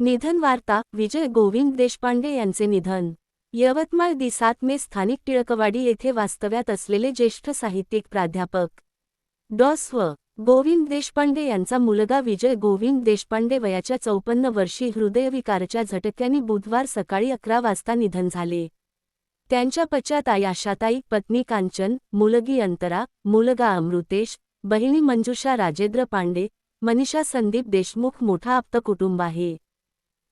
निधन वार्ता विजय गोविंद देशपांडे यांचे निधन. यवतमाळ दि सात मे स्थानिक टिळकवाडी येथे वास्तव्यात असलेले ज्येष्ठ साहित्यिक प्राध्यापक. डॉ. स्व. गोविंद देशपांडे यांचा मुलगा विजय गोविंद देशपांडे वयाच्या चौपन्न वर्षी हृदयविकाराच्या झटक्याने बुधवार सकाळी अकरा वाजता निधन झाले. त्यांच्या पश्चात आई आशाताई पत्नी कांचन मुलगी अंतरा मुलगा अमृतेश बहिणी मंजुषा राजेंद्र पांडे मनीषा संदीप देशमुख मोठा आप्त कुटुंब आहे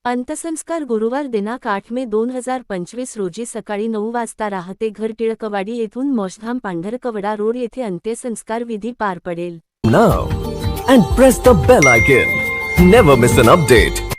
अंत्यसंस्कार गुरुवार दिनांक आठ मे दोन हजार पंचवीस रोजी सकाळी नऊ वाजता राहते घर टिळकवाडी येथून मोशधाम पांढरकवडा रोड येथे अंत्यसंस्कार विधी पार पडेल now and press the bell icon. Never miss an update.